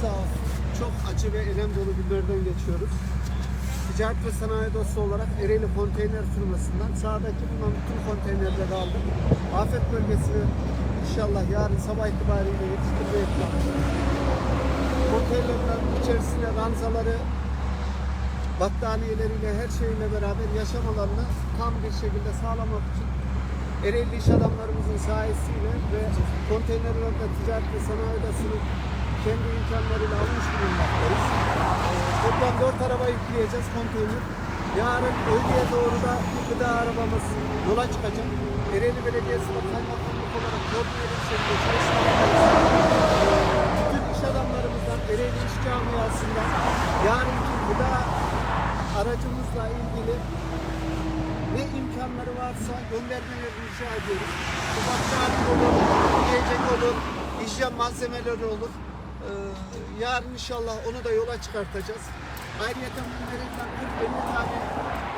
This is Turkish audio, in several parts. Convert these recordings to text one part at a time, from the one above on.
sağ olsun. Çok acı ve elem dolu günlerden geçiyoruz. Ticaret ve sanayi dostu olarak Ereğli Konteyner firmasından sağdaki bulunan bütün konteynerleri aldık. Afet bölgesine inşallah yarın sabah itibariyle yetiştirmeye planlıyoruz. Konteynerlerin içerisine ranzaları, battaniyeleriyle her şeyle beraber yaşam alanını tam bir şekilde sağlamak için Ereğli iş adamlarımızın sayesiyle ve konteynerlerde ticaret ve sanayi odasının kendi imkanlarıyla almış bulunmaktayız. Ee, Toplam 4 araba yükleyeceğiz konteyner. Yarın öğleye doğru da bir gıda arabamız yola çıkacak. Ereğli Belediyesi ve Kaymakamlık olarak koordine bir şekilde çalışmaktayız. Bütün iş adamlarımızdan, Ereğli İş Camiası'ndan yarınki gıda aracımızla ilgili ne imkanları varsa göndermelerini rica ediyoruz. Bakkali olur, yiyecek olur, hijyen malzemeleri olur. Ee, yarın inşallah onu da yola çıkartacağız. Ayrıca bunlardan 40-50 tane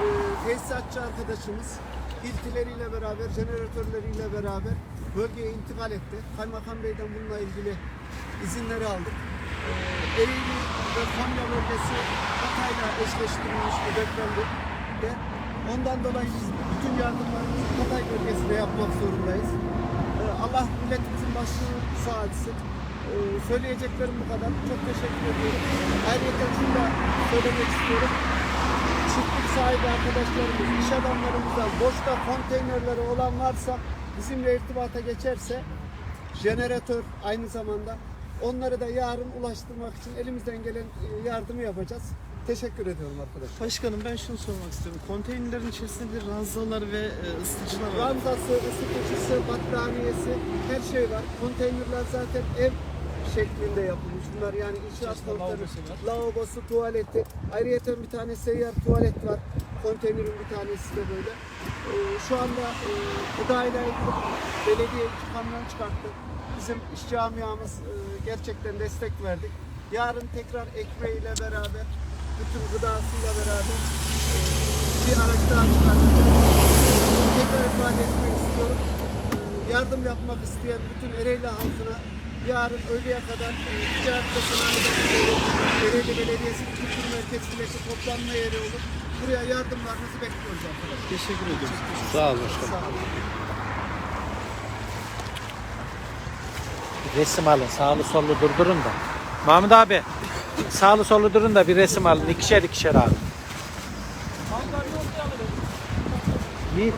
e, tesisatçı arkadaşımız iltileriyle beraber, jeneratörleriyle beraber bölgeye intikal etti. Kaymakam Bey'den bununla ilgili izinleri aldık. Ee, Ereğli ve Konya bölgesi Hatay'la eşleştirilmiş bir depremdi. De ondan dolayı biz bütün yardımlarımızı Hatay bölgesinde yapmak zorundayız. Ee, Allah milletimizin başını sağ etsin. Ee, söyleyeceklerim bu kadar. Çok teşekkür ediyorum. Ayrıca şunu da söylemek istiyorum. Çiftlik sahibi arkadaşlarımız, iş adamlarımızdan boşta konteynerleri olan varsa bizimle irtibata geçerse jeneratör aynı zamanda onları da yarın ulaştırmak için elimizden gelen e, yardımı yapacağız. Teşekkür ediyorum arkadaşlar. Başkanım ben şunu sormak istiyorum. Konteynerlerin içerisinde bir ranzalar ve e, ısıtıcılar var. Ranzası, ısıtıcısı, battaniyesi her şey var. Konteynerler zaten ev şeklinde yapılmış. Bunlar yani İçerisinde konteyner, lavabosu tuvaleti. Ayrıca bir tane seyyar tuvalet var. Konteynerin bir tanesi de böyle. Ee, şu anda e, gıdayla ilgili belediye iki kamyon çıkarttı. Bizim iş camiamız e, gerçekten destek verdik. Yarın tekrar ekmeğiyle beraber, bütün gıdasıyla beraber e, bir araç daha çıkartacağız. Tekrar ifade etmek istiyorum. Ee, Yardım yapmak isteyen bütün Ereğli halkına yarın öğleye kadar e, ticaret Bakanlığı, Ereğli Belediyesi Kültür Merkezi Birleşik toplanma yeri olur. Buraya yardımlarınızı bekliyoruz arkadaşlar. Teşekkür ediyoruz. Sağ ol başkanım. Sağ olun. Resim alın. Sağlı sollu durdurun da. Mahmut abi. Sağlı sollu durun da bir resim alın. İkişer ikişer abi. Yiğit.